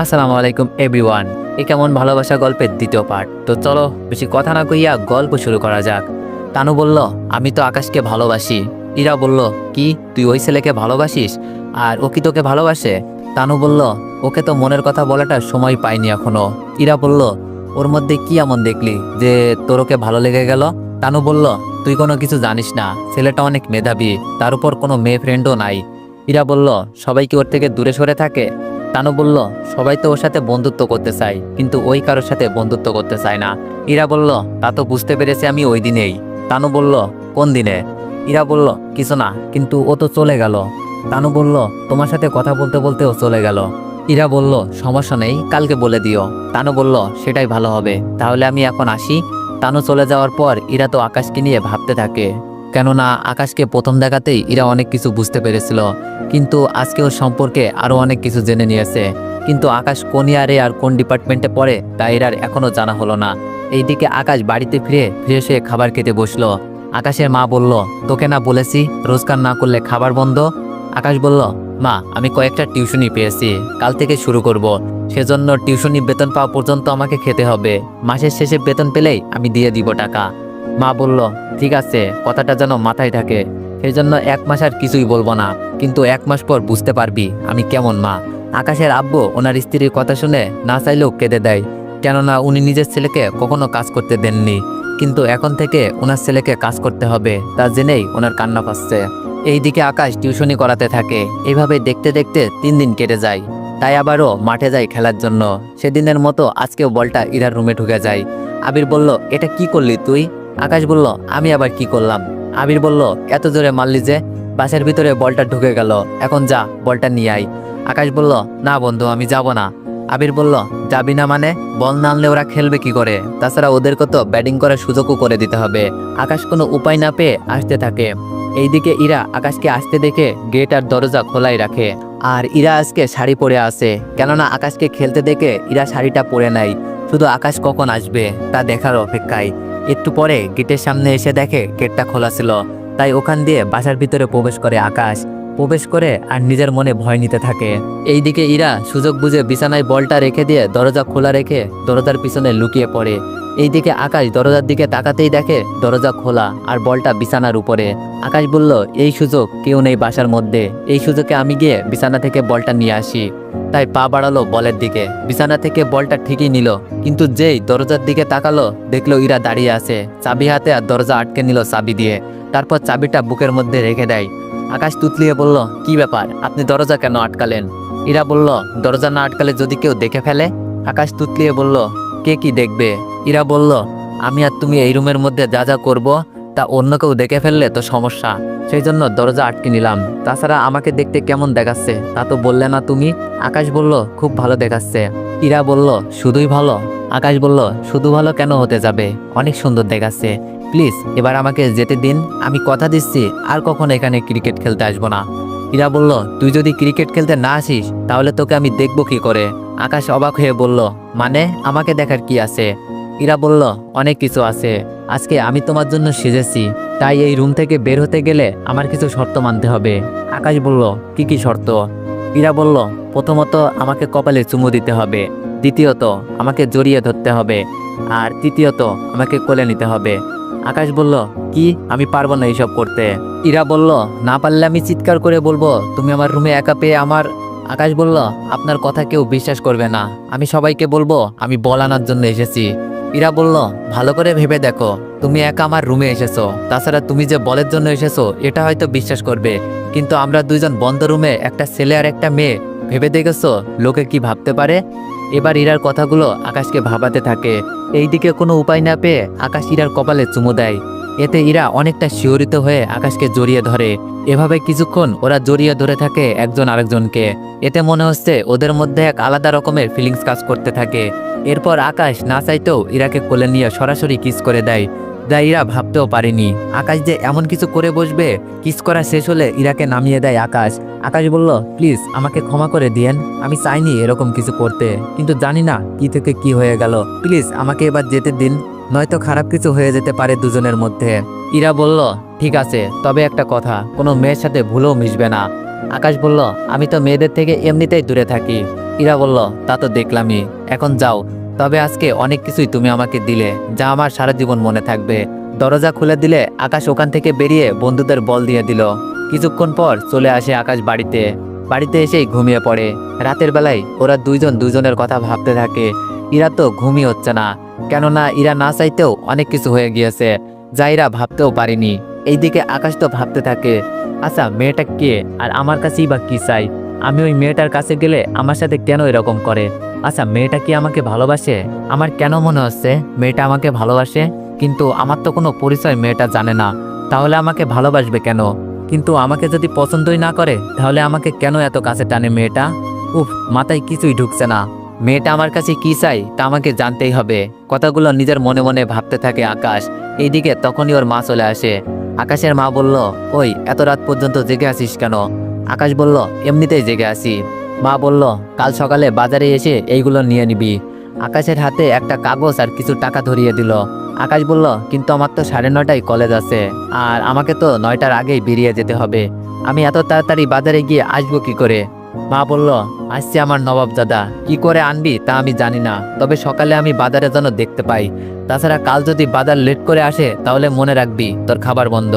আসসালামু আলাইকুম, এভরিওয়ান। এ কেমন ভালোবাসা গল্পের দ্বিতীয় পার্ট? তো চলো, বেশি কথা না কইয়া গল্প শুরু করা যাক। তানু বলল, আমি তো আকাশকে ভালোবাসি। ইরা বলল, কি? তুই ওই ছেলেকে ভালোবাসিস? আর ও কি তোকে ভালোবাসে? তানু বলল, ওকে তো মনের কথা বলাটা সময় পাইনি এখনও। ইরা বলল, ওর মধ্যে কি এমন দেখলি যে তোর ওকে ভালো লেগে গেল? তানু বলল, তুই কোনো কিছু জানিস না। ছেলেটা অনেক মেধাবী, তার উপর কোনো মেয়ে ফ্রেন্ডও নাই। ইরা বলল, সবাই কি ওর থেকে দূরে সরে থাকে? তানু বলল, সবাই তো ওর সাথে বন্ধুত্ব করতে চায়, কিন্তু ওই কারোর সাথে বন্ধুত্ব করতে চায় না। ইরা বলল, তা তো বুঝতে পেরেছি আমি ওই দিনেই। তানু বলল, কোন দিনে? ইরা বলল, কিছু না, কিন্তু ও তো চলে গেল। তানু বলল, তোমার সাথে কথা বলতে বলতে ও চলে গেল। ইরা বলল, সমস্যা নেই, কালকে বলে দিও। তানু বলল, সেটাই ভালো হবে, তাহলে আমি এখন আসি। তানু চলে যাওয়ার পর ইরা তো আকাশকে নিয়ে ভাবতে থাকে। কেননা আকাশকে প্রথম দেখাতেই ইরা অনেক কিছু বুঝতে পেরেছিল, কিন্তু আজকে ওর সম্পর্কে আরও অনেক কিছু জেনে নিয়েছে। কিন্তু আকাশ কোন ইয়ারে আর কোন ডিপার্টমেন্টে পড়ে তা এরার এখনও জানা হলো না। এইদিকে আকাশ বাড়িতে ফিরে ফিরে সে খাবার খেতে বসল। আকাশের মা বলল, তোকে না বলেছি রোজগার না করলে খাবার বন্ধ? আকাশ বলল, মা, আমি কয়েকটা টিউশনি পেয়েছি, কাল থেকে শুরু করব। সেজন্য টিউশনি বেতন পাওয়া পর্যন্ত আমাকে খেতে হবে। মাসের শেষে বেতন পেলেই আমি দিয়ে দিব টাকা। মা বলল, ঠিক আছে, কথাটা যেন মাথায় থাকে। সেই জন্য এক মাস আর কিছুই বলব না। কিন্তু এক মাস পর বুঝতে পারবি আমি কেমন মা। আকাশের আব্বু ওনার স্ত্রীর কথা শুনে না চাইলেও কেঁদে দেয়। কেননা উনি নিজের ছেলেকে কখনো কাজ করতে দেননি। কিন্তু এখন থেকে ওনার ছেলেকে কাজ করতে হবে, তা জেনেই ওনার কান্না পাচ্ছে। এইদিকে আকাশ টিউশনি করাতে থাকে। এইভাবে দেখতে দেখতে তিন দিন কেটে যায়। তাই আবারও মাঠে যায় খেলার জন্য। সেদিনের মতো আজকেও বলটা ইরার রুমে ঢুকে যায়। আবির বলল, এটা কি করলি তুই? আকাশ বলল, আমি আবার কি করলাম? আবির বলল, এত জোরে মারলি যে, বাসের ভিতরে বলটা ঢুকে গেল। এখন যা, বলটা নিয়ে আই আকাশ বলল, না বন্ধু, আমি যাব না। আবির বলল, যাবি না মানে? বল না আনলে ওরা খেলবে কি করে? তাছাড়া ওদেরকে তো ব্যাটিং করার সুযোগও করে দিতে হবে। আকাশ কোনো উপায় না পেয়ে আসতে থাকে। এইদিকে ইরা আকাশকে আসতে দেখে গেট আর দরজা খোলাই রাখে। আর ইরা আজকে শাড়ি পরে আসে কেননা আকাশকে খেলতে দেখে ইরা শাড়িটা পরে নাই। শুধু আকাশ কখন আসবে, তা দেখার অপেক্ষায়। একটু পরে গেটের সামনে এসে দেখে গেটটা খোলা ছিল। তাই ওখান দিয়ে বাসার ভিতরে প্রবেশ করে আকাশ, প্রবেশ করে আর নিজের মনে ভয় নিতে থাকে। এইদিকে ইরা সুযোগ বুঝে বিছানায় বলটা রেখে দিয়ে দরজা খোলা রেখে দরজার পিছনে লুকিয়ে পড়ে। এইদিকে আকাশ দরজার দিকে তাকাতেই দেখে দরজা খোলা আর বলটা বিছানার উপরে। আকাশ বলল, এই সুযোগ কেউ নেই বাসার মধ্যে। এই সুযোগে আমি গিয়ে বিছানা থেকে বলটা নিয়ে আসি। তাই পা বাড়ালো বলের দিকে। বিছানা থেকে বলটা ঠিকই নিল, কিন্তু যেই দরজার দিকে তাকালো, দেখল ইরা দাঁড়িয়ে আছে। চাবি হাতে আর দরজা আটকে নিল চাবি দিয়ে। তারপর চাবিটা বুকের মধ্যে রেখে দেয়। আকাশ তুতলিয়ে বলল, কি ব্যাপার? আপনি দরজা কেন আটকালেন? ইরা বলল, দরজা না আটকালে যদি কেউ দেখে ফেলে? আকাশ তুতলিয়ে বলল, কে কি দেখবে? ইরা বলল, আমি আর তুমি এই রুমের মধ্যে যা যা করব তা অন্য কেউ দেখে ফেললে তো সমস্যা। সেই জন্য দরজা আটকে নিলাম। তাছাড়া আমাকে দেখতে কেমন দেখাচ্ছে, তা তো বললে না তুমি। আকাশ বলল, খুব ভালো দেখাচ্ছে। ইরা বলল, শুধুই ভালো? আকাশ বলল, শুধু ভালো কেন হতে যাবে? অনেক সুন্দর দেখাচ্ছে। প্লিজ, এবার আমাকে যেতে দিন। আমি কথা দিচ্ছি, আর কখন এখানে ক্রিকেট খেলতে আসব না। ইরা বলল, তুই যদি ক্রিকেট খেলতে না আসিস, তাহলে তোকে আমি দেখব কি করে? আকাশ অবাক হয়ে বলল মানে আমাকে দেখার কি আছে? ইরা বলল, অনেক কিছু আছে। আজকে আমি তোমার জন্য সেজেছি। তাই এই রুম থেকে বের হতে গেলে আমার কিছু শর্ত মানতে হবে। আকাশ বলল, কি কি শর্ত? ইরা বলল, প্রথমত আমাকে কপালে চুমু দিতে হবে। দ্বিতীয়ত, আমাকে জড়িয়ে ধরতে হবে। আর তৃতীয়ত, আমাকে কোলে নিতে হবে। আকাশ বলল, কি? আমি পারব না এইসব করতে। ইরা বলল, না পারলে আমি চিৎকার করে বলব, তুমি আমার রুমে একা পেয়ে আমার আকাশ বলল, আপনার কথা কেউ বিশ্বাস করবে না। আমি সবাইকে বলব, আমি বল আনার জন্য এসেছি। ইরা বলল, ভালো করে ভেবে দেখো, তুমি একা আমার রুমে এসেছ। তাছাড়া তুমি যে বলের জন্য এসেছ, এটা হয়তো বিশ্বাস করবে। কিন্তু আমরা দুইজন বন্ধ রুমে, একটা ছেলে আর একটা মেয়ে, ভেবে দেখেছ? লোকে কি ভাবতে পারে? এবার ইরার কথাগুলো আকাশকে ভাবাতে থাকে। এইদিকে কোনো উপায় না পেয়ে আকাশ ইরার কপালে চুমু দেয়। এতে ইরা অনেকটা শিহরিত হয়ে আকাশকে জড়িয়ে ধরে। এভাবে কিছুক্ষণ ওরা জড়িয়ে ধরে থাকে একজন আরেকজনকে। এতে মনে হচ্ছে ওদের মধ্যে এক আলাদা রকমের ফিলিংস কাজ করতে থাকে। এরপর আকাশ না চাইতেও ইরাকে কোলে নিয়ে সরাসরি কিস করে দেয়, যা ইরা ভাবতেও পারেনি। আকাশ যে এমন কিছু করে বসবে কিস করা শেষ হলে ইরাকে নামিয়ে দেয় আকাশ। আকাশ বলল প্লিজ আমাকে ক্ষমা করে দিয়েন। আমি চাইনি এরকম কিছু করতে, কিন্তু জানি না কি থেকে কি হয়ে গেল। প্লিজ আমাকে এবার যেতে দিন। নয়তো খারাপ কিছু হয়ে যেতে পারে দুজনের মধ্যে। ইরা বলল, ঠিক আছে, তবে একটা কথা, কোনো মেয়ের সাথে ভুলেও মিশবে না। আকাশ বলল, আমি তো মেয়েদের থেকে এমনিতেই দূরে থাকি। ইরা বলল, তা তো দেখলামই। এখন যাও, তবে আজকে অনেক কিছুই তুমি আমাকে দিলে, যা আমার সারা জীবন মনে থাকবে। দরজা খুলে দিলে আকাশ ওখান থেকে বেরিয়ে বন্ধুদের বল দিয়ে দিল। কিছুক্ষণ পর চলে আসে আকাশ বাড়িতে। বাড়িতে এসেই ঘুমিয়ে পড়ে। রাতের বেলায় ওরা দুইজন দুজনের কথা ভাবতে থাকে। ইরা তো ঘুমই হচ্ছে না। কেননা ইরা না চাইতেও অনেক কিছু হয়ে গিয়েছে, যা ইরা ভাবতেও পারিনি। এইদিকে আকাশ তো ভাবতে থাকে আচ্ছা মেয়েটা কে? আর আমার কাছেই বা কি চাই? আমি ওই মেয়েটার কাছে গেলে আমার সাথে কেন এরকম করে? আচ্ছা মেয়েটা কি আমাকে ভালোবাসে? আমার কেন মনে হচ্ছে মেয়েটা আমাকে ভালোবাসে? কিন্তু আমার তো কোনো পরিচয় মেয়েটা জানে না, তাহলে আমাকে ভালোবাসবে কেন? কিন্তু আমাকে যদি পছন্দই না করে, তাহলে আমাকে কেন এত কাছে টানে মেয়েটা? উফ, মাথায় কিছুই ঢুকছে না। মেয়েটা আমার কাছে কি চাই তা আমাকে জানতেই হবে। কথাগুলো নিজের মনে মনে ভাবতে থাকে আকাশ। এইদিকে তখনই ওর মা চলে আসে। আকাশের মা বলল, ওই, এত রাত পর্যন্ত জেগে আসিস কেন? আকাশ বলল, এমনিতেই জেগে আছি। মা বলল, কাল সকালে বাজারে এসে এইগুলো নিয়ে নিবি। আকাশের হাতে একটা কাগজ আর কিছু টাকা ধরিয়ে দিল। আকাশ বলল, কিন্তু আমার তো সাড়ে নটায় কলেজ আছে, আর আমাকে তো নয়টার আগেই বেরিয়ে যেতে হবে। আমি এত তাড়াতাড়ি বাজারে গিয়ে আসব কি করে? মা বলল, আসছে আমার নবাব দাদা কি করে আনবি তা আমি জানি না। তবে সকালে আমি বাজারে যেন দেখতে পাই। তাছাড়া কাল যদি বাজার লেট করে আসে, তাহলে মনে রাখবি তোর খাবার বন্ধ।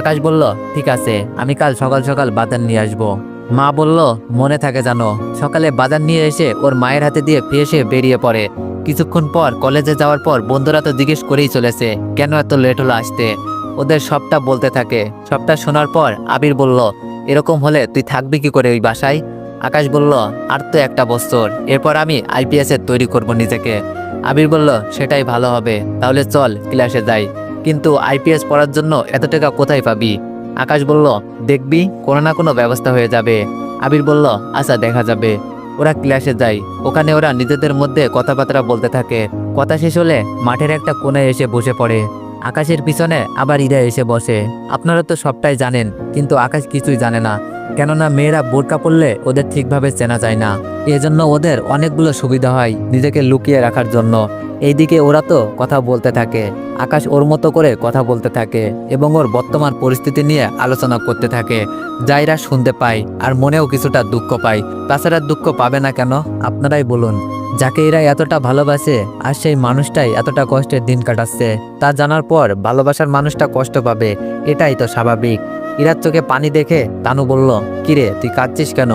আকাশ বলল, ঠিক আছে, আমি কাল সকাল সকাল বাজার নিয়ে আসব। মা বলল, মনে থাকে জানো সকালে বাজার নিয়ে এসে ওর মায়ের হাতে দিয়ে ফেসে বেরিয়ে পড়ে। কিছুক্ষণ পর কলেজে যাওয়ার পর বন্ধুরা তো জিজ্ঞেস করেই চলেছে, কেন এত লেট হলো আসতে? ওদের সবটা বলতে থাকে। সবটা শোনার পর আবির বলল এরকম হলে তুই থাকবি কি করে ওই বাসায়? আকাশ বলল, আর তো একটা বছর। এরপর আমি আইপিএস এর তৈরি করব নিজেকে। আবির বলল, সেটাই ভালো হবে। তাহলে চল ক্লাসে যাই। কিন্তু আইপিএস পড়ার জন্য এত টাকা কোথায় পাবি? আকাশ বলল, দেখবি, কোনো না কোনো ব্যবস্থা হয়ে যাবে। আবির বলল আচ্ছা দেখা যাবে। ওরা ক্লাসে যায় ওখানে ওরা নিজেদের মধ্যে কথাবার্তা বলতে থাকে। কথা শেষ হলে মাঠের একটা কোণে এসে বসে পড়ে। আকাশের পিছনে আবার ইরা এসে বসে। আপনারা তো সবটাই জানেন, কিন্তু আকাশ কিছুই জানে না। কেননা মেয়েরা বোরকা পরলে ওদের ঠিকভাবে চেনা যায় না। এজন্য ওদের অনেকগুলো সুবিধা হয় নিজেকে লুকিয়ে রাখার জন্য। এইদিকে ওরা তো কথা বলতে থাকে, আকাশ ওর মতো করে কথা বলতে থাকে, এবং ওর বর্তমান পরিস্থিতি নিয়ে আলোচনা করতে থাকে যাইরা শুনতে পায়, আর মনেও কিছুটা দুঃখ পায়। তাছাড়া দুঃখ পাবে না কেন? আপনারাই বলুন। যাকে এরা এতটা ভালোবাসে আর সেই মানুষটাই এতটা কষ্টের দিন কাটাচ্ছে, তা জানার পর ভালোবাসার মানুষটা কষ্ট পাবে, এটাই তো স্বাভাবিক। ইরার চোখে পানি দেখে তানু বলল, কিরে, তুই কাঁদছিস কেন?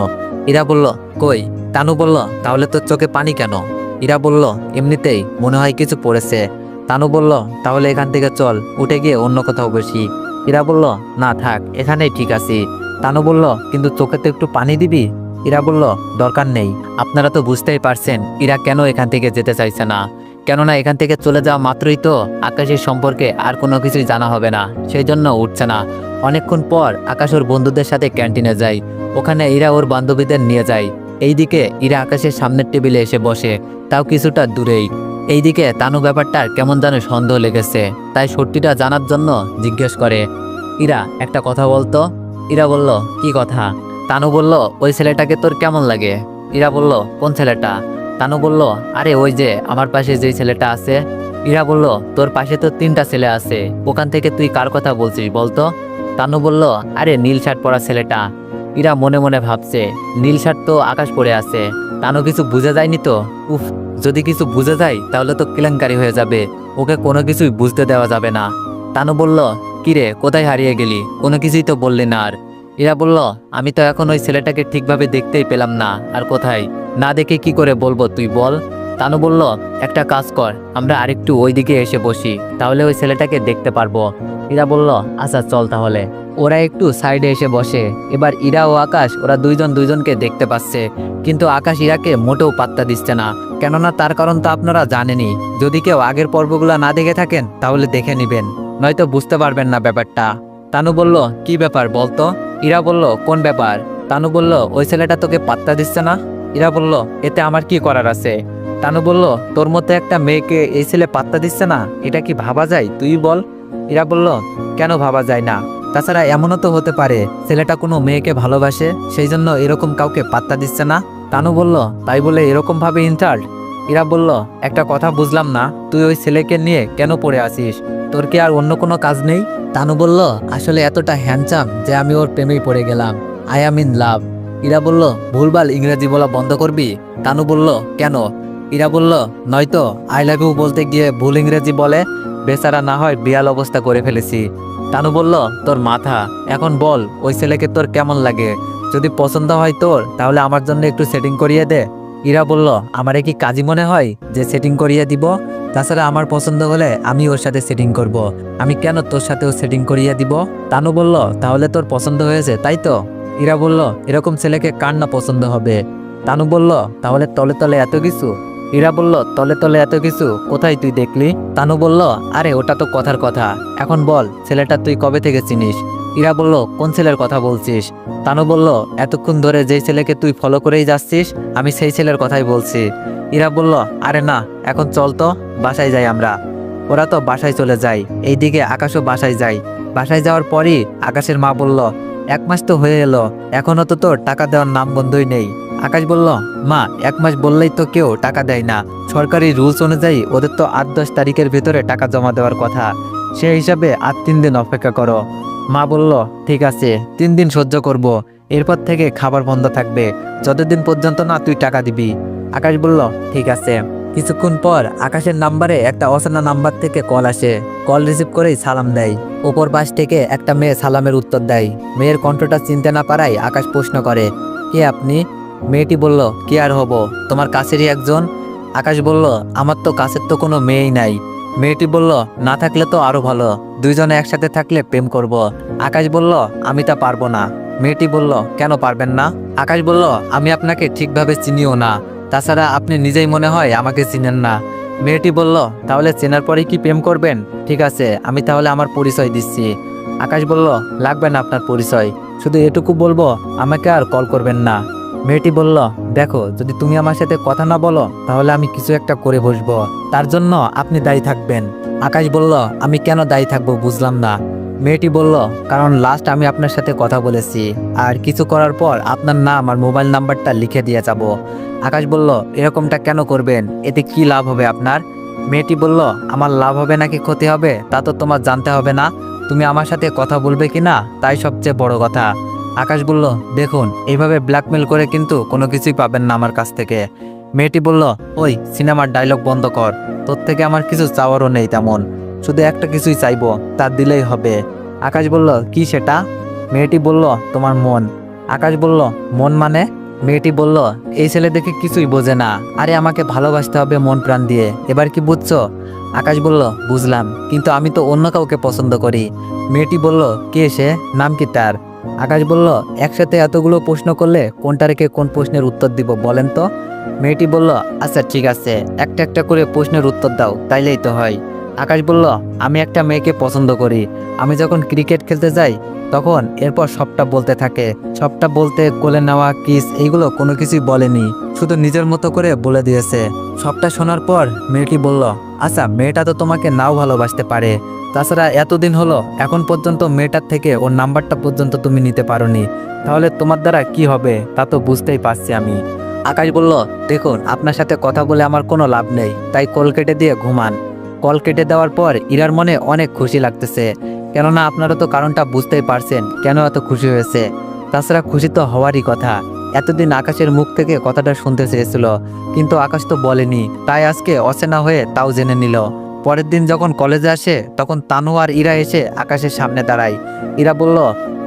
ইরা বলল, কই? তানু বলল, তাহলে তোর চোখে পানি কেন? ইরা বলল, এমনিতেই মনে হয় কিছু পড়েছে। তানু বলল, তাহলে এখান থেকে চল, উঠে গিয়ে অন্য কোথাও বসি। ইরা বলল, না থাক, এখানেই ঠিক আছি। তানু বলল, কিন্তু চোখে তো একটু পানি দিবি? ইরা বলল, দরকার নেই। আপনারা তো বুঝতেই পারছেন, ইরা কেন এখান থেকে যেতে চাইছে না। কেননা এখান থেকে চলে যাওয়া মাত্রই তো আকাশের সম্পর্কে আর কোনো কিছুই জানা হবে না। সেই জন্য উঠছে না। অনেকক্ষণ পর আকাশ ওর বন্ধুদের সাথে ক্যান্টিনে যায়। ওখানে ইরা ওর বান্ধবীদের নিয়ে যায়। এইদিকে ইরা আকাশের সামনের টেবিলে এসে বসে। তাও কিছুটা দূরেই। এইদিকে তানু ব্যাপারটার কেমন যেন সন্দেহ লেগেছে। তাই সত্যিটা জানার জন্য জিজ্ঞেস করে, ইরা, একটা কথা বলতো? ইরা বলল, কি কথা? তানু বলল, ওই ছেলেটাকে তোর কেমন লাগে? ইরা বলল, কোন ছেলেটা? তানু বলল, আরে ওই যে, আমার পাশে যে ছেলেটা আছে। ইরা বলল, তোর পাশে তো তিনটা ছেলে আছে, ওখান থেকে তুই কার কথা বলছিস বলতো? তানু বলল, আরে নীল শার্ট পরা ছেলেটা। ইরা মনে মনে ভাবছে, নীল শার্ট তো আকাশ পড়ে আছে, তানু কিছু বুঝে যায়নি তো? উফ, যদি কিছু বুঝে যায়, তাহলে তো কেলেঙ্কারি হয়ে যাবে, ওকে কোনো কিছুই বুঝতে দেওয়া যাবে না। তানু বলল, কিরে, কোথায় হারিয়ে গেলি? কোনো কিছুই তো বললি না আর। ইরা বলল, আমি তো এখন ওই ছেলেটাকে ঠিকভাবে দেখতেই পেলাম না, আর কোথায়? না দেখে কি করে বলব তুই বল? তানু বলল, একটা কাজ কর, আমরা আরেকটু ওই দিকে এসে বসি, তাহলে ওই ছেলেটাকে দেখতে পারব। ইরা বলল আচ্ছা চল তাহলে। ওরা একটু সাইডে এসে বসে, এবার ইরা ও আকাশ, ওরা দুইজন দুইজনকে দেখতে পাচ্ছে, কিন্তু আকাশ ইরাকে মোটেও পাত্তা দিচ্ছে না, কেননা তার কারণ তো আপনারা জানেনই। যদি কেউ আগের পর্বগুলো না দেখে থাকেন, তাহলে দেখে নেবেন, নয়তো বুঝতে পারবেন না ব্যাপারটা। তানু বলল, কি ব্যাপার বলতো? ইরা বলল, কোন ব্যাপার? তানু বলল, ওই ছেলেটা তোকে পাত্তা দিচ্ছে না? ইরা বলল, এতে আমার কি করার আছে? তানু বলল, তোর মতো একটা মেয়েকে এই ছেলে পাত্তা দিচ্ছে না? এটা কি ভাবা যায়? তুই বল। ইরা বলল, কেন ভাবা যায় না? তাছাড়া এমনও তো হতে পারে, ছেলেটা কোনো মেয়েকে ভালোবাসে, সেই জন্য এরকম কাউকে পাত্তা দিচ্ছে না? তানু বলল, তাই বলে এরকম ভাবে ইন্টার্ট ইরা বলল, একটা কথা বুঝলাম না, তুই ওই ছেলেকে নিয়ে কেন পড়ে আসিস তোর কি আর অন্য কোনো কাজ নেই? তানু বলল, আসলে এতটা হ্যান্ডসাম যে আমি ওর প্রেমেই পড়ে গেলাম। I am in love Ira বলল, ভুলভাল ইংরেজি বলা বন্ধ করবি? তানু বলল, কেন? ইরা বলল, নয়তো আই লাভ ইউ বলতে গিয়ে ভুল ইংরেজি বলে বেচারা না হয় বিয়াল অবস্থা করে ফেলেছি। তানু বলল, তোর মাথা, এখন বল, ওই ছেলেকে তোর কেমন লাগে? যদি পছন্দ হয় তোর, তাহলে আমার জন্য একটু সেটিং করিয়ে দে। ইরা বলল, আমারে কি কাজী মনে হয় যে সেটিং করিয়ে দিব? তাছাড়া আমার পছন্দ হলে আমি ওর সাথে সেটিং করব। আমি কেন তোর সাথেও সেটিং করিয়ে দিব? তানু বলল, তাহলে তোর পছন্দ হয়েছে, তাই তো? ইরা বলল, এরকম ছেলেকে কার না পছন্দ হবে? তানু বলল, তাহলে তলে তলে এত কিছু? ইরা বলল, তলে তলে এত কিছু? কোথায় তুই দেখলি? তানু বলল, আরে, ওটা তো কথার কথা। এখন বল, ছেলেটা তুই কবে থেকে চিনিস? ইরা বলল, কোন ছেলের কথা বলছিস? তানু বলল, এতক্ষণ ধরে যেই ছেলেকে তুই ফলো করেই যাচ্ছিস, আমি সেই ছেলের কথাই বলছি। ইরা বলল, আরে না, এখন চল তো, বাসায় যাই আমরা। ওরা তো বাসায় চলে যায়, এইদিকে আকাশও বাসায় যায়। বাসায় যাওয়ার পরই আকাশের মা বলল, এক মাস তো হয়ে এলো, এখনও তো তোর টাকা দেওয়ার নাম বন্ধই নেই। আকাশ বলল, মা, এক মাস বললেই তো কেউ টাকা দেয় না। সরকারি রুলস অনুযায়ী ওদের তো আট দশ তারিখের ভেতরে টাকা জমা দেওয়ার কথা। সে হিসাবে আর তিন দিন অপেক্ষা করো। মা বলল, ঠিক আছে, তিন দিন সহ্য করব। এরপর থেকে খাবার বন্ধ থাকবে। যতদিন পর্যন্ত না তুই টাকা দিবি। আকাশ বলল, ঠিক আছে। কিছুক্ষণ পর আকাশের নাম্বারে একটা অচেনা নাম্বার থেকে কল আসে। কল রিসিভ করেই সালাম দেয়। ওপর পাশ থেকে একটা মেয়ে সালামের উত্তর দেয়। মেয়ের কণ্ঠটা চিনতে না পারায় আকাশ প্রশ্ন করে, কে আপনি? মেয়েটি বলল, কে আর হব? তোমার কাছেরই একজন? আকাশ বলল, আমার তো কাছের তো কোনো মেয়েই নাই। মেয়েটি বলল, না থাকলে তো আরও ভালো। দুইজনে একসাথে থাকলে প্রেম করব। আকাশ বলল, আমি তা পারব না। মেয়েটি বলল, কেন পারবেন না? আকাশ বলল, আমি আপনাকে ঠিকভাবে চিনিও না। তাছাড়া আপনি নিজেই মনে হয় আমাকে চিনেন না। মেয়েটি বলল, তাহলে চেনার পরেই কি প্রেম করবেন? ঠিক আছে, আমি তাহলে আমার পরিচয় দিচ্ছি। আকাশ বলল, লাগবে না আপনার পরিচয়। শুধু এটুকু বলব, আমাকে আর কল করবেন না। মেয়েটি বলল, দেখো, যদি তুমি আমার সাথে কথা না বলো, তাহলে আমি কিছু একটা করে বসবো। তার জন্য আপনি দায়ী থাকবেন। আকাশ বলল, আমি কেন দায়ী থাকব বুঝলাম না। মেয়েটি বলল, কারণ লাস্ট আমি আপনার সাথে কথা বলেছি, আর কিছু করার পর আপনার নাম আর মোবাইল নাম্বারটা লিখে দিয়ে যাব। আকাশ বলল, এরকমটা কেন করবেন? এতে কি লাভ হবে আপনার? মেয়েটি বলল, আমার লাভ হবে নাকি ক্ষতি হবে, তা তো তোমার জানতে হবে না। তুমি আমার সাথে কথা বলবে কি না তাই সবচেয়ে বড় কথা। আকাশ বলল, দেখুন, এইভাবে ব্ল্যাকমেল করে কিন্তু কোনো কিছুই পাবেন না আমার কাছ থেকে। মেয়েটি বলল, ওই, সিনেমার ডায়লগ বন্ধ কর। তোর থেকে আমার কিছু চাওয়ারও নেই তেমন। শুধু একটা কিছুই চাইব, তা দিলেই হবে। আকাশ বলল, কি সেটা? মেয়েটি বলল, তোমার মন। আকাশ বলল, মন মানে? মেয়েটি বলল, এই ছেলে দেখে কিছুই বোঝে না। আরে, আমাকে ভালোবাসতে হবে মন প্রাণ দিয়ে। এবার কি বুঝছ? আকাশ বলল, বুঝলাম, কিন্তু আমি তো অন্য কাউকে পছন্দ করি। মেয়েটি বলল, কে সে? নাম কি তার? আকাশ বলল, একসাথে এতগুলো প্রশ্ন করলে কোনটা রেখে কোন প্রশ্নের উত্তর দিব বলেন তো? মেয়েটি বলল আচ্ছা ঠিক আছে, একটা একটা করে প্রশ্নের উত্তর দাও, তাইলেই তো হয়। আকাশ বলল, আমি একটা মেয়েকে পছন্দ করি। আমি যখন ক্রিকেট খেলতে যাই, তখন এরপর সবটা বলতে থাকে। সবটা বলতে কোলে নেওয়া, কিস, এইগুলো কোনো কিছুই বলেনি। শুধু নিজের মতো করে বলে দিয়েছে। সবটা শোনার পর মেয়েটি বলল আচ্ছা মেয়েটা তো তোমাকে নাও ভালোবাসতে পারে। তাছাড়া এতদিন হলো, এখন পর্যন্ত মেয়েটার থেকে ওর নাম্বারটা পর্যন্ত তুমি নিতে পারোনি। তাহলে তোমার দ্বারা কি হবে, তা তো বুঝতেই পারছি আমি। আকাশ বলল, দেখুন, আপনার সাথে কথা বলে আমার কোনো লাভ নেই। তাই কল কেটে দিয়ে ঘুমান। কল কেটে দেওয়ার পর ইরার মনে অনেক খুশি লাগতেছে। কেননা আপনারা তো কারণটা বুঝতেই পারছেন কেন এত খুশি হয়েছে। তাছাড়া খুশি তো হওয়ারই কথা। এতদিন আকাশের মুখ থেকে কথাটা শুনতে চেয়েছিল, কিন্তু আকাশ তো বলেনি। তাই আজকে অচেনা হয়ে তাও জেনে নিল। পরের দিন যখন কলেজে আসে, তখন তানু আর ইরা এসে আকাশের সামনে দাঁড়ায়। ইরা বলল,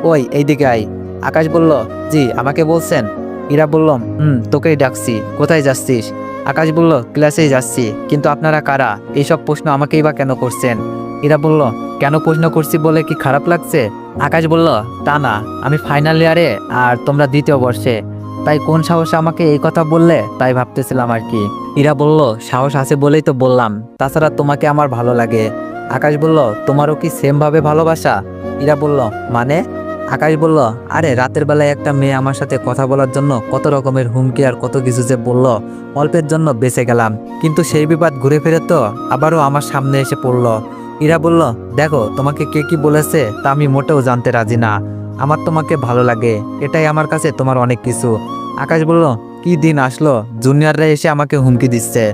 ওই, এইদিকে আয়। আকাশ বলল, জি, আমাকে বলছেন? ইরা বলল, হুম, তোকেই ডাকছি। কোথায় যাচ্ছিস? আকাশ বলল, ক্লাসেই যাচ্ছি, কিন্তু আপনারা কারা? এইসব প্রশ্ন আমাকেই বা কেন করছেন? ইরা বলল, কেন প্রশ্ন করছি বলে কি খারাপ লাগছে? আকাশ বলল, তা না, আমি ফাইনাল ইয়ারে আর তোমরা দ্বিতীয় বর্ষে। তাই কোন সাহসে আমাকে এই কথা বললে? তাই ভাবতেছিলাম আর কি। ইরা বলল, সাহস আছে বলেই তো বললাম। তাছাড়া তোমাকে আমার ভালো লাগে। আকাশ বলল, তোমারও কি সেম ভাবে ভালোবাসা? ইরা বলল মানে? আকাশ বলল, আরে, রাতের বেলায় একটা মেয়ে আমার সাথে কথা বলার জন্য কত রকমের হুমকি আর কত কিছু যে বলল, অল্পের জন্য বেঁচে গেলাম। কিন্তু সেই বিবাদ ঘুরে ফিরে তো আবারও আমার সামনে এসে পড়ল। ইরা বলল, দেখো, তোমাকে কে কি বলেছে তা আমি মোটেও জানতে রাজি না। আমার তোমাকে ভালো লাগে, এটাই আমার কাছে তোমার অনেক কিছু। আকাশ বলল, কি দিন আসলো? জুনিয়ররা এসে আমাকে হুমকি দিচ্ছে।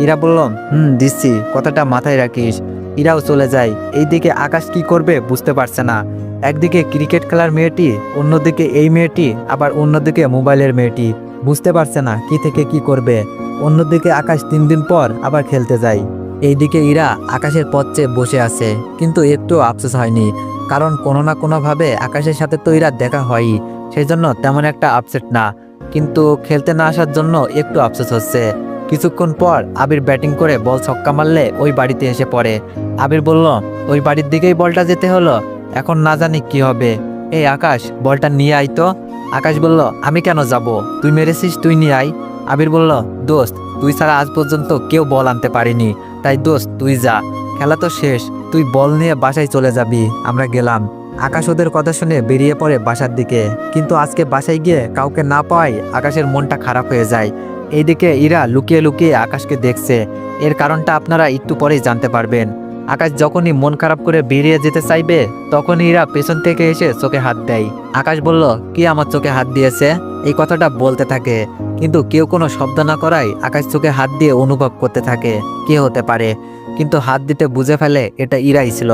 ইরা বলল, হুম, দিচ্ছি, কথাটা মাথায় রাখিস। ইরাও চলে যায়। এইদিকে আকাশ কি করবে বুঝতে পারছে না। একদিকে ক্রিকেট খেলার মেয়েটি, অন্যদিকে এই মেয়েটি, আবার অন্যদিকে মোবাইলের মেয়েটি। বুঝতে পারছে না কি থেকে কি করবে। অন্যদিকে আকাশ তিন দিন পর আবার খেলতে যায়। এইদিকে ইরা আকাশের পথ চেয়ে বসে আছে, কিন্তু একটু আফসোস হয়নি। কারণ কোনো না কোনোভাবে আকাশের সাথে তো ইরা দেখা হয়ই সেই জন্য তেমন একটা আপসেট না। কিন্তু খেলতে না আসার জন্য একটু আফসোস হচ্ছে। কিছুক্ষণ পর আবির ব্যাটিং করে বল ছক্কা মারলে ওই বাড়িতে এসে পড়ে। আবির বলল, ওই বাড়ির দিকেই বলটা যেতে হলো, এখন না জানি কি হবে। এই আকাশ, বলটা নিয়ে আই তো। আকাশ বলল, আমি কেন যাব? তুই মেরেছিস, তুই নিয়ে আই আবির বলল, দোস্ত, তুই ছাড়া আজ পর্যন্ত কেউ বল আনতে পারিনি, তাই দোস্ত, তুই যা। খেলা তো শেষ তুই বল নিয়ে বাসায় চলে যাবি, আমরা গেলাম। আকাশ ওদের কথা শুনে বেরিয়ে পড়ে বাসার দিকে। কিন্তু আজকে বাসায় গিয়ে কাউকে না পাওয়ায় আকাশের মনটা খারাপ হয়ে যায়। এইদিকে ইরা লুকিয়ে লুকিয়ে আকাশকে দেখছে। এর কারণটা আপনারা একটু পরেই জানতে পারবেন। আকাশ যখনই মন খারাপ করে বেরিয়ে যেতে চাইবে, তখনই ইরা পেছন থেকে এসে চোখে হাত দেয়। আকাশ বলল, কি আমার চোখে হাত দিয়েছে? এই কথাটা বলতে থাকে। কিন্তু কেউ কোনো শব্দ না করায় আকাশ চোখে হাত দিয়ে অনুভব করতে থাকে। কে হতে পারে? কিন্তু হাত দিতে বুঝে ফেলে এটা ইরাই ছিল।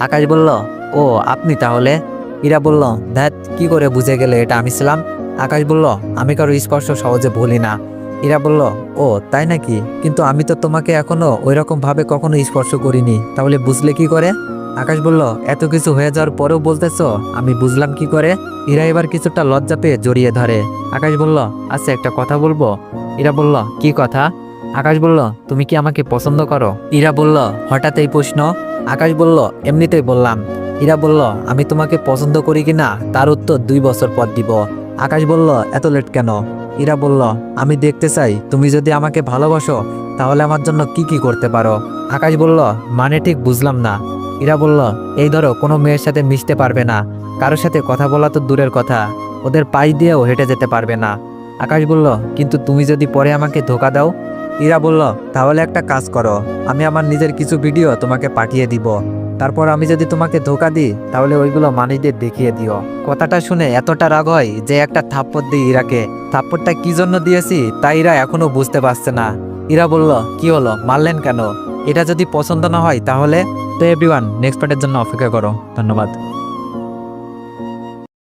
আকাশ বলল, ও, আপনি তাহলে? ইরা বলল, ধ্যাত, কি করে বুঝে গেলে এটা আমি ছিলাম? আকাশ বলল, আমি কারও স্পর্শ সহজে ভুলি না। ইরা বলল, ও, তাই নাকি? কিন্তু আমি তো তোমাকে এখনও ওই রকম ভাবে কখনো স্পর্শ করিনি। তাহলে বুঝলে কি করে? আকাশ বলল, এত কিছু হয়ে যাওয়ার পরেও বলতেছো, আমি বুঝলাম কি করে? ইরা এবার কিছুটা লজ্জা পেয়ে জড়িয়ে ধরে। আকাশ বলল আচ্ছা একটা কথা বলব? ইরা বলল, কি কথা? আকাশ বলল, তুমি কি আমাকে পছন্দ করো? ইরা বলল, হঠাৎ এই প্রশ্ন। আকাশ বলল, এমনিতেই বললাম। ইরা বলল, আমি তোমাকে পছন্দ করি কি না, তার উত্তর দুই বছর পর দিব। আকাশ বলল, এত লেট কেন? ইরা বলল, আমি দেখতে চাই, তুমি যদি আমাকে ভালোবাসো, তাহলে আমার জন্য কি কি করতে পারো? আকাশ বলল মানে ঠিক বুঝলাম না। ইরা বলল, এই ধরো, কোনো মেয়ের সাথে মিশতে পারবে না। কারোর সাথে কথা বলা তো দূরের কথা। ওদের পাই দিয়েও হেঁটে যেতে পারবে না। আকাশ বলল, কিন্তু তুমি যদি পরে আমাকে ধোকা দাও ইরা বলল, তাহলে একটা কাজ করো। আমি আমার নিজের কিছু ভিডিও তোমাকে পাঠিয়ে দিব। তারপর আমি যদি তোমাকে ধোকা দিই, তাহলে ওইগুলো মানুষদের দেখিয়ে দিও। কথাটা শুনে এতটা রাগ হয় যে একটা থাপ্পড় দিই ইরাকে। থাপ্পড়টা কি জন্য দিয়েছি, তা ইরা এখনও বুঝতে পারছে না। ইরা বলল, কি হলো? মারলেন কেন? এটা যদি পছন্দ না হয়, তাহলে তো এভরিওয়ান নেক্সট পার্টের জন্য অপেক্ষা করো। ধন্যবাদ।